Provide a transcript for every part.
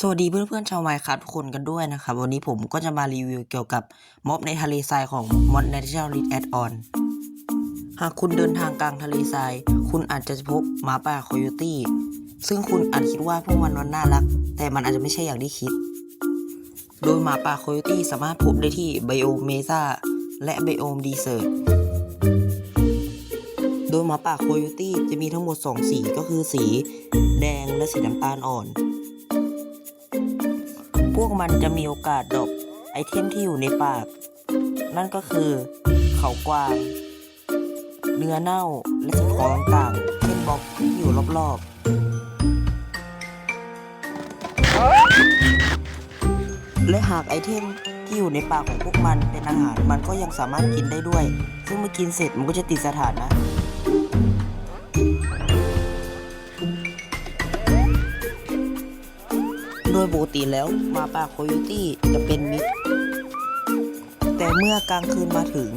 สวัสดีเพื่อนๆชาวไมค์ครับทุกคนกันด้วยนะครับ วันนี้ผมก็จะมารีวิวเกี่ยวกับม็อบในทะเลทรายของ Mod Natural Read Add-on หากคุณเดินทางกลางทะเลทราย คุณอาจจะพบหมาป่าโคโยตี้ ซึ่งคุณอาจคิดว่าพวกมันมันน่ารัก แต่มันอาจจะไม่ใช่อย่างที่คิด โดยหมาป่าโคโยตี้สามารถพบได้ที่ไบโอมเมซาและไบโอมดีเซอร์โดยหมาป่าโคโยตี้จะมีทั้งหมด 2 สีก็คือสีแดงและสีน้ำตาลอ่อน พวกมันจะมีโอกาสดรอปไอเทมที่อยู่ในปาก นั่นก็คือเขากวาง เนื้อเน่าและสิ่งของต่างๆเช่นบล็อกที่อยู่รอบๆ และหากไอเทมที่อยู่ในปากของพวกมันเป็นอาหารมันก็ยังสามารถกินได้ด้วย ซึ่งเมื่อกินเสร็จมันก็จะติดสถานะ ดยปกติแล้วหมาป่าโคโยตี้จะเป็นมิตร แต่เมื่อกลางคืนมาถึง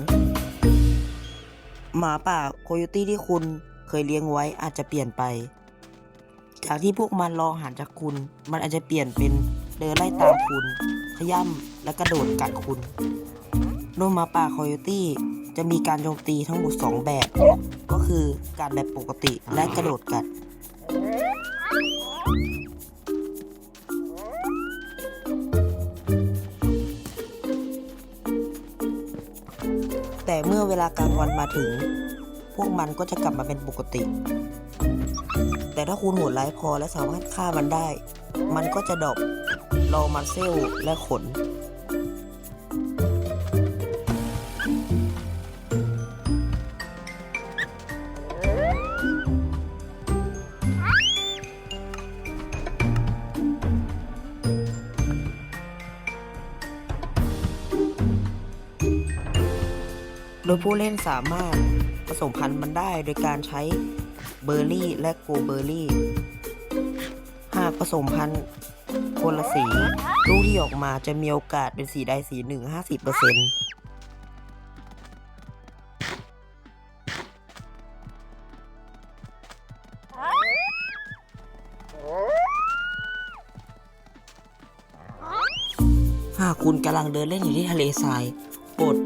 หมาป่าโคโยตี้ที่คุณเคยเลี้ยงไว้อาจจะเปลี่ยนไป จากที่พวกมันรอหารจากคุณ มันอาจจะเปลี่ยนเป็นเดินไล่ตามคุณ ขย่ำและกระโดดกัดคุณโดยหมาป่าโคโยตี้จะมีการโจมตีทั้งหมด 2 แบบ ก็คือการแบบปกติและกระโดดกัด เมื่อเวลากลางวันมาถึง พวกมันก็จะกลับมาเป็นปกติ แต่ถ้าคุณโหดร้ายพอและสามารถฆ่ามันได้ มันก็จะดรอปรอมาเซลและขน ดยผู้เล่นสามารถผสมพันธุ์มันได้โดยการใช้เบอร์รี่และโกเบอร์รี่ หากผสมพันธุ์คนละสีลูกที่ออกมาจะมีโอกาสเป็นสีใดสีหนึ่งห้าสิบเปอร์เซ็นต์หากคุณกำลังเดินเล่นอยู่ที่ทะเลทรายโปรด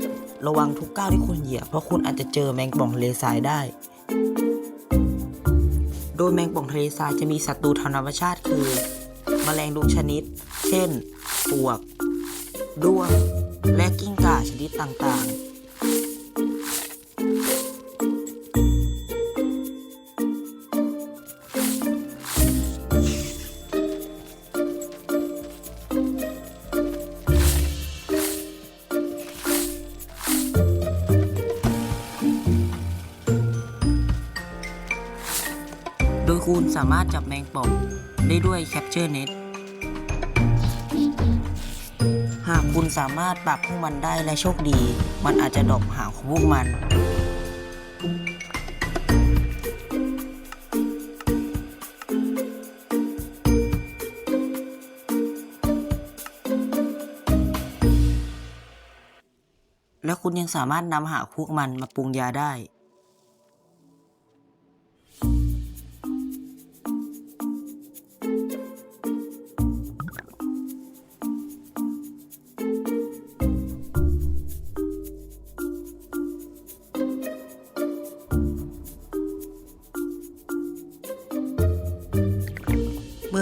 ระวังทุกก้าวที่คุณเหยียบเพราะคุณอาจจะเจอแมงป่องทะเลทรายได้ โดยแมงป่องทะเลทรายจะมีศัตรูทางธรรมชาติคือแมลงทุกชนิด เช่น ปวก ด้วง และกิ้งก่าชนิดต่างๆ คุณสามารถจับแมงป่องได้ด้วย Capture Net หากคุณสามารถปรับพวกมันได้และโชคดี มันอาจจะดอปหางของพวกมัน และคุณยังสามารถนำหางพวกมันมาปรุงยาได้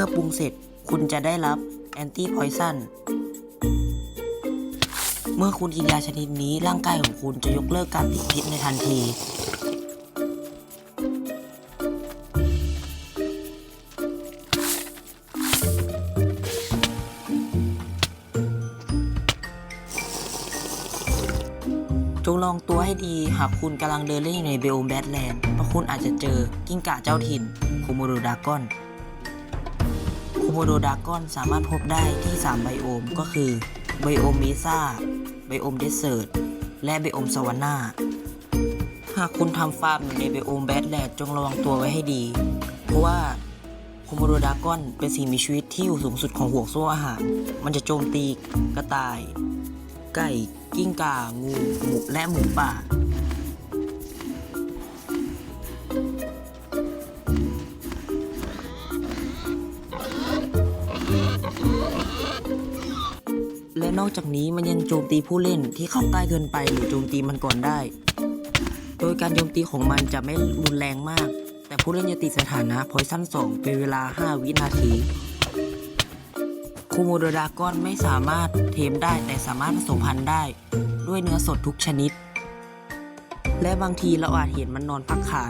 อปรุงเสร็จคุณจะได้รับแอนตี้พอยซันเมื่อคุณกินยาชนิดนี้ร่างกายของคุณจะยกเลิกการติดพิษในทันที จงลองตัวให้ดีหากคุณกำลังเดินเล่นอยู่ในเบลแบดแลนด์เพราะคุณอาจจะเจอกิ้งก่าเจ้าถิ่นโคโมโดดากอน โมโดดากอนสามารถพบได้ที่ 3 ไบโอม ก็คือ ไบโอมเมซ่า ไบโอมเดสเซิร์ตและไบโอมสวาน่า หากคุณทำฟาร์มอยู่ในไบโอมแบดแลนด์จงระวังตัวไว้ให้ดี เพราะว่าโคโมโดดากอนเป็นสิ่งมีชีวิตที่อยู่สูงสุดของห่วงโซ่อาหาร มันจะโจมตีกระต่าย ไก่ กิ้งก่า งูหมูและหมูป่า นอกจากนี้มันยังโจมตีผู้เล่นที่เข้าใกล้เกินไปหรือโจมตีมันก่อนได้ โดยการโจมตีของมันจะไม่รุนแรงมาก แต่ผู้เล่นจะติดสถานะพอยซัน2เป็นเวลา 5 วินาทีคูโมโดดากอนไม่สามารถเทมได้แต่สามารถผสมพันธุ์ได้ ด้วยเนื้อสดทุกชนิด และบางทีเราอาจเห็นมันนอนพักขา